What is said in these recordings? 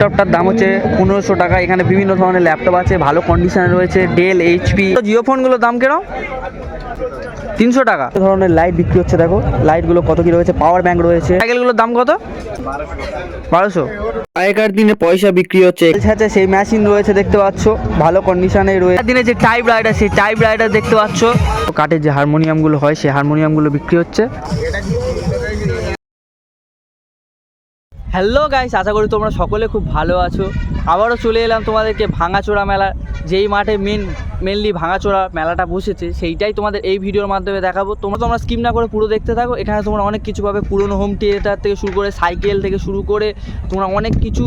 ল্যাপটপটার দাম হচ্ছে পনেরোশো টাকা। এখানে বিভিন্ন ধরনের ল্যাপটপ আছে, ভালো কন্ডিশনে রয়েছে ডেল এইচপি জিও ফোনগুলোর দাম কেন তিনশো টাকা। ধরনের লাইট বিক্রি হচ্ছে, দেখো। লাইটগুলো কত কি রয়েছে? পাওয়ার ব্যাংক রয়েছে। সাইকেলগুলোর দাম কত? বারোশো। আগেকার দিনে পয়সা বিক্রি হচ্ছে। আছে, সেই মেশিন রয়েছে, দেখতে পাচ্ছ। ভালো কন্ডিশনে রয়েছে দিনে যে টাইপ রাইডার সেই টাইপ রাইডার দেখতে পাচ্ছ। কাঠের যে হারমোনিয়ামগুলো হয়, সেই হারমোনিয়ামগুলো বিক্রি হচ্ছে। হ্যালো গাইস আশা করি তোমরা সকলে খুব ভালো আছো। আবারও চলে এলাম তোমাদেরকে ভাঙাচোরা মেলা যেই মাঠে মেন মেনলি ভাঙাচোরা মেলাটা বসেছে, সেইটাই তোমাদের এই ভিডিওর মাধ্যমে দেখাবো। তোমরা তোমরা স্কিম না করে পুরো দেখতে থাকো। এখানে তোমরা অনেক কিছু পাবে। পুরনো হোম থিয়েটার থেকে শুরু করে সাইকেল থেকে শুরু করে তোমরা অনেক কিছু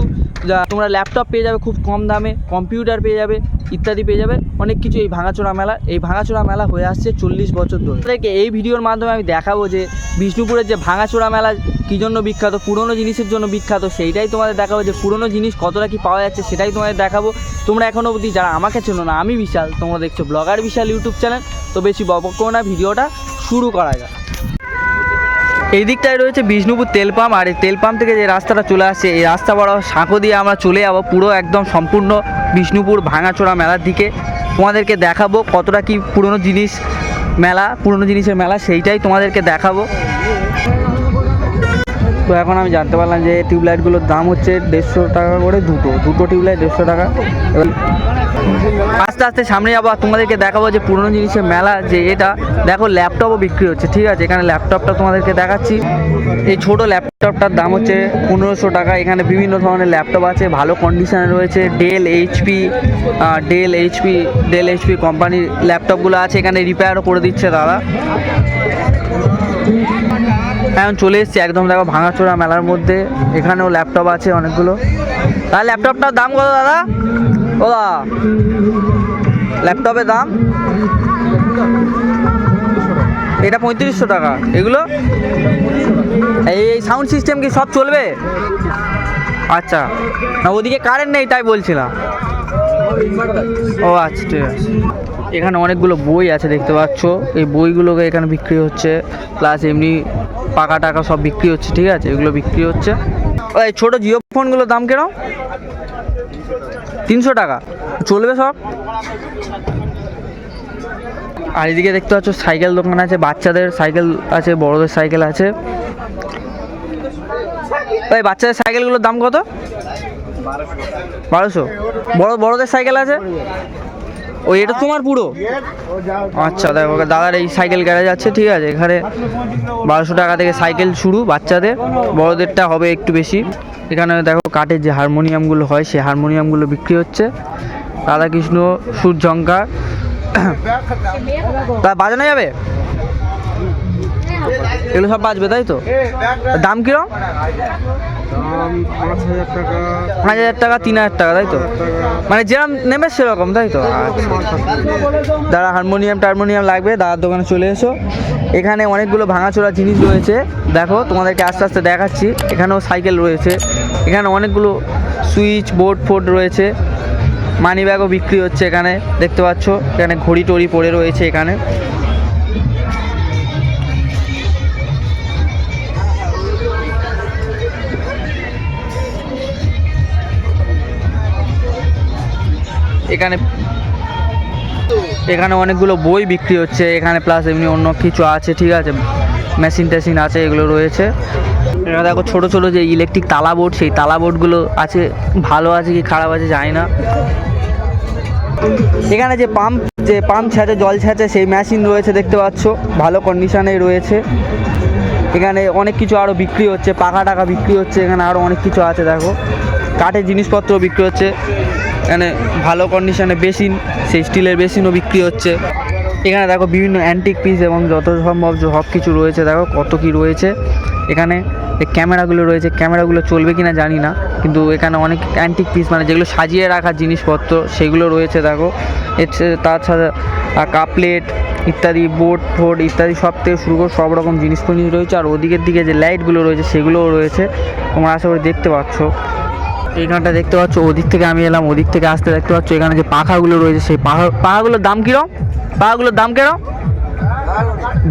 তোমরা ল্যাপটপ পেয়ে যাবে খুব কম দামে কম্পিউটার পেয়ে যাবে, ইত্যাদি পেয়ে যাবে। অনেক কিছু এই ভাঙাচোরা মেলা, এই ভাঙাচোরা মেলা হয়ে আসছে চল্লিশ বছর ধরে। তোমাদেরকে এই ভিডিওর মাধ্যমে আমি দেখাবো যে বিষ্ণুপুরের যে ভাঙাচোরা মেলা কী জন্য বিখ্যাত, পুরনো জিনিসের জন্য বিখ্যাত, সেইটাই তোমাদের দেখাবো যে পুরনো জিনিস কতটা কি পাওয়া যাচ্ছে, সেটাই তোমাদের দেখাবো। তোমরা এখনও অবধি যারা আমাকে চেনো না, আমি বিশাল, তোমরা দেখছ ব্লগার বিশাল ইউটিউব চ্যানেল। তো বেশি করো না, ভিডিওটা শুরু করা যাক। এই দিকটায় রয়েছে বিষ্ণুপুর তেল পাম্প, আর এই তেল পাম্প থেকে যে রাস্তাটা চলে আসছে, এই রাস্তা বড় সাঁকো দিয়ে আমরা চলে যাব পুরো একদম সম্পূর্ণ বিষ্ণুপুর ভাঙাচোরা মেলার দিকে। তোমাদেরকে দেখাবো কতটা কি পুরনো জিনিস মেলা, পুরনো জিনিসের মেলা, সেইটাই তোমাদেরকে দেখাবো। তো এখন আমি জানতে পারলাম যে টিউবলাইটগুলোর দাম হচ্ছে দেড়শো টাকা করে দুটো দুটো টিউবলাইট দেড়শো টাকা। এবার আস্তে আস্তে সামনে যাব তোমাদেরকে দেখাবো যে পুরনো জিনিসের মেলা যে এটা। দেখো ল্যাপটপও বিক্রি হচ্ছে, ঠিক আছে? এখানে ল্যাপটপটা তোমাদেরকে দেখাচ্ছি। এই ছোট ল্যাপটপটার দাম হচ্ছে পনেরোশো টাকা। এখানে বিভিন্ন ধরনের ল্যাপটপ আছে, ভালো কন্ডিশনে রয়েছে। Dell HP Dell HP Dell HP কোম্পানির ল্যাপটপগুলো আছে, এখানে রিপেয়ারও করে দিচ্ছে দাদা এখন চলে এসেছি একদম দেখো ভাঙাচোরা মেলার মধ্যে। এখানেও ল্যাপটপ আছে অনেকগুলো। তার ল্যাপটপটার দাম কত দাদা? ও ল্যাপটপের দাম? এটা পঁয়ত্রিশশো টাকা। এগুলো? এই সাউন্ড সিস্টেম কি সব চলবে? আচ্ছা। না, ওদিকে কারেন্ট নেই, তাই বলছিলাম। ও আচ্ছা ঠিক আছে। এখানে অনেকগুলো বই আছে, দেখতে পাচ্ছ। এই বইগুলোকে এখানে বিক্রি হচ্ছে, প্লাস এমনি পাকা টাকা সব বিক্রি হচ্ছে, ঠিক আছে? এগুলো বিক্রি হচ্ছে। ওই ছোটো জিও ফোনগুলোর দাম কেন তিনশো টাকা। চলবে সব? আর এদিকে দেখতে পাচ্ছ, সাইকেল দোকান আছে, বাচ্চাদের সাইকেল আছে, বড়দের সাইকেল আছে। ওই বাচ্চাদের সাইকেলগুলোর দাম কত? বারোশো। বড় বড়দের সাইকেল আছে? ওই এটা তোমার পুরো? আচ্ছা দেখো, দাদার এই সাইকেল গ্যারেজ আছে, ঠিক আছে? এখানে বারোশো টাকা থেকে সাইকেল শুরু বাচ্চাদের। বড়দেরটা হবে একটু বেশি। এখানে দেখো কাঠের যে হারমোনিয়ামগুলো হয়, সেই হারমোনিয়ামগুলো বিক্রি হচ্ছে। রাধাকৃষ্ণ, সূর্যঙ্কার। তা বাজানো যাবে? এগুলো সব বাজবে, তাই তো? দাম কিরম? পাঁচ হাজার টাকা। তিন হাজার টাকা তাই তো? মানে যেরকম নেবে সেরকম তাই তো? আচ্ছা দাদা হারমোনিয়াম টারমোনিয়াম লাগবে দাদার দোকানে চলে এসো। এখানে অনেকগুলো ভাঙাচোরা জিনিস রয়েছে। দেখো তোমাদেরকে আস্তে আস্তে দেখাচ্ছি। এখানেও সাইকেল রয়েছে। এখানে অনেকগুলো সুইচ বোর্ড ফোর্ড রয়েছে। মানি ব্যাগও বিক্রি হচ্ছে এখানে দেখতে পাচ্ছ? এখানে ঘড়ি টড়ি পড়ে রয়েছে এখানে। এখানে এখানে অনেকগুলো বই বিক্রি হচ্ছে, এখানে প্লাস এমনি অন্য কিছু আছে, ঠিক আছে? মেশিন টেশিন আছে, এগুলো রয়েছে। এখানে দেখো ছোটো ছোটো যে ইলেকট্রিক তালা বোর্ড সেই তালা বোর্ডগুলো আছে, ভালো আছে কি খারাপ আছে জানি না। এখানে যে পাম্প যে পাম্প ছেঁচে, জল ছেঁচে, সেই মেশিন রয়েছে দেখতে পাচ্ছ, ভালো কন্ডিশনেই রয়েছে। এখানে অনেক কিছু আরও বিক্রি হচ্ছে, পাকা টাকা বিক্রি হচ্ছে, এখানে আরও অনেক কিছু আছে, দেখো। কাঠের জিনিসপত্র বিক্রি হচ্ছে। এখানে ভালো কন্ডিশনে বেসিন, সেই স্টিলের বেসিনও বিক্রি হচ্ছে। এখানে দেখো বিভিন্ন অ্যান্টিক পিস এবং যত সম্ভব সব কিছু রয়েছে, দেখো কত কি রয়েছে। এখানে ক্যামেরাগুলো রয়েছে ক্যামেরাগুলো চলবে কিনা জানি না, কিন্তু এখানে অনেক অ্যান্টিক পিস মানে যেগুলো সাজিয়ে রাখার জিনিসপত্র, সেগুলো রয়েছে, দেখো। তাছাড়া কাপ প্লেট ইত্যাদি বোর্ড ফোর্ড ইত্যাদি সব থেকে শুরু করে সব রকম জিনিস জিনিস রয়েছে। আর ওদিকের দিকে যে লাইটগুলো রয়েছে, সেগুলোও রয়েছে। তোমরা আশা করি দেখতে পাচ্ছ। এইখানটা দেখতে পাচ্ছ, ওদিক থেকে আমি এলাম, ওদিক থেকে আসতে দেখতে পাচ্ছ, এখানে যে পাখাগুলো রয়েছে, সেই পাখা পাখাগুলোর দাম কিরম? পাখাগুলোর দাম কিরম?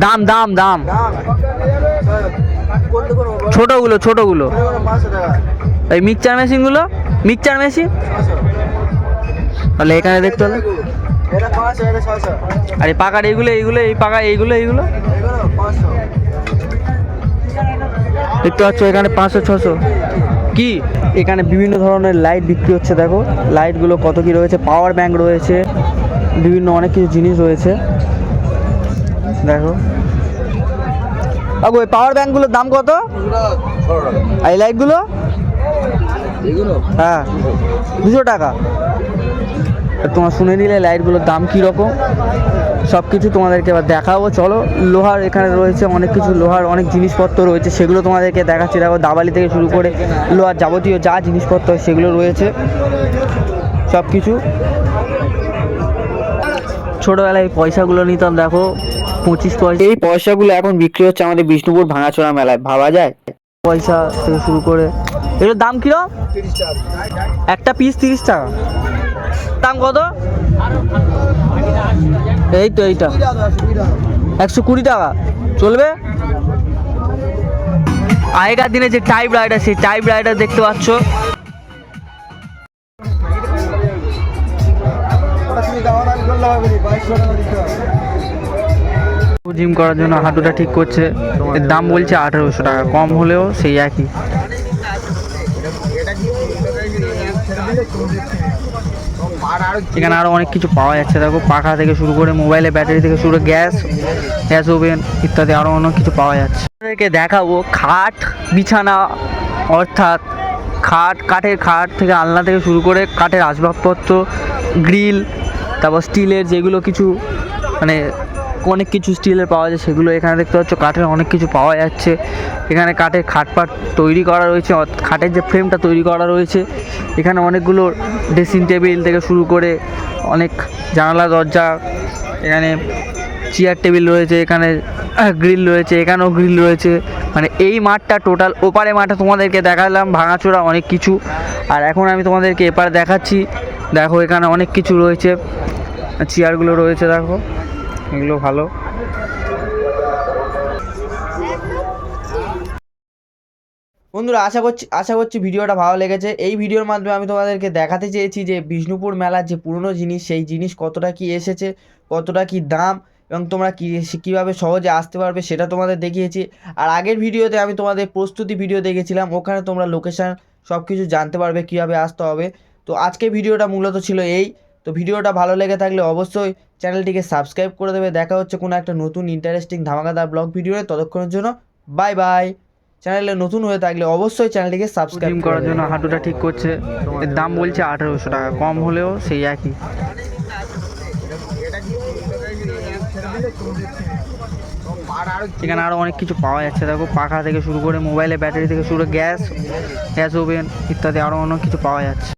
দাম দাম দাম। ছোটোগুলো ছোটোগুলো। এই মিক্সচার মেশিনগুলো? Mixture machine? তাহলে এখানে দেখতে হলো আর এই পাকার এইগুলো এইগুলো, এই পাকা এইগুলো এইগুলো? দেখতে পাচ্ছ, এখানে পাঁচশো, ছশো। কি? এখানে বিভিন্ন ধরনের লাইট বিক্রি হচ্ছে দেখো। লাইটগুলো কত কি রয়েছে? পাওয়ার ব্যাংক রয়েছে। বিভিন্ন অনেক কিছু জিনিস রয়েছে। দেখো। বাবু এই পাওয়ার ব্যাংকগুলোর দাম কত? আর এই লাইটগুলো হ্যাঁ। দুশো টাকা। তোমার শুনে নিলে লাইটগুলোর দাম কী রকম সব কিছু তোমাদেরকে এবার দেখাবো। চলো লোহার এখানে রয়েছে অনেক কিছু লোহার অনেক জিনিসপত্র রয়েছে সেগুলো তোমাদেরকে দেখাচ্ছি। দেখো দাবালি থেকে শুরু করে লোহার যাবতীয় যা জিনিসপত্র সেগুলো রয়েছে সব কিছু ছোটোবেলায় এই পয়সাগুলো নিতাম দেখো পঁচিশ পয়সা। এই পয়সাগুলো এখন বিক্রি হচ্ছে আমাদের বিষ্ণুপুর ভাঙাচোরা মেলায় ভাবা যায়? পয়সা থেকে শুরু করে এগুলোর দাম কিরম? একটা পিস তিরিশ টাকা। দাম কত? এই তো এইটা। একশো কুড়ি টাকা। চলবে? আগেকার দিনে যে টাইপ রাইডার, সেই টাইপ রাইডার দেখতে পাচ্ছ। জিম করার জন্য হাঁটুটা ঠিক করছে। এর দাম বলছে আঠেরোশো টাকা। কম হলেও সেই একই। এখানে আরও অনেক কিছু পাওয়া যাচ্ছে। দেখো, পাখা থেকে শুরু করে মোবাইলে ব্যাটারি থেকে শুরু করে গ্যাস গ্যাস ওভেন ইত্যাদি আরও অনেক কিছু পাওয়া যাচ্ছে। আপনাদেরকে দেখাবো খাট বিছানা, অর্থাৎ খাট, কাঠের খাট থেকে আলনা থেকে শুরু করে কাঠের আসবাবপত্র গ্রিল তারপর স্টিলের যেগুলো কিছু মানে অনেক কিছু স্টিলের পাওয়া যায়, সেগুলো এখানে দেখতে পাচ্ছ কাঠের অনেক কিছু পাওয়া যাচ্ছে। এখানে কাঠের খাটপাট তৈরি করা রয়েছে খাটের যে ফ্রেমটা তৈরি করা রয়েছে, এখানে অনেকগুলো ড্রেসিং টেবিল থেকে শুরু করে অনেক জানালা, দরজা, এখানে চেয়ার টেবিল রয়েছে, এখানে গ্রিল রয়েছে, এখানেও গ্রিল রয়েছে। মানে এই মাঠটা টোটাল ওপারে মাঠে তোমাদেরকে দেখালাম, ভাঙাচোরা অনেক কিছু। আর এখন আমি তোমাদেরকে এপারে দেখাচ্ছি। দেখো এখানে অনেক কিছু রয়েছে। চেয়ারগুলো রয়েছে, দেখো। এগুলো ভালো। বন্ধুরা, আশা করছি আশা করছি ভিডিওটা ভালো লেগেছে। এই ভিডিওর মাধ্যমে আমি তোমাদেরকে দেখাতে চেয়েছি যে বিষ্ণুপুর মেলার যে পুরনো জিনিস, সেই জিনিস কতটা কি এসেছে, কতটা কি দাম, এবং তোমরা কী কীভাবে সহজে আসতে পারবে সেটা তোমাদের দেখিয়েছি। আর আগের ভিডিওতে আমি তোমাদের প্রস্তুতি ভিডিও দেখেছিলাম, ওখানে তোমরা লোকেশান সব কিছু জানতে পারবে, কীভাবে আসতে হবে। তো আজকে ভিডিওটা মূলত ছিল এই। তো ভিডিওটা ভালো লেগে থাকলে অবশ্যই চ্যানেলটিকে সাবস্ক্রাইব করে দেবে। দেখা হচ্ছে কোনো একটা নতুন ইন্টারেস্টিং ধামাকাদার ব্লগ ভিডিওতে ততক্ষণের জন্য বাই বাই চ্যানেলে নতুন হয়ে থাকলে অবশ্যই চ্যানেলটিকে সাবস্ক্রাইব করার জন্য হাঁটুটা ঠিক করছে। এর দাম বলছে আঠেরোশো টাকা। কম হলেও সেই একই। এখানে আরও অনেক কিছু পাওয়া যাচ্ছে। দেখো পাখা থেকে শুরু করে মোবাইলে ব্যাটারি থেকে শুরু করে গ্যাস গ্যাস ওভেন ইত্যাদি আরও অনেক কিছু পাওয়া যাচ্ছে।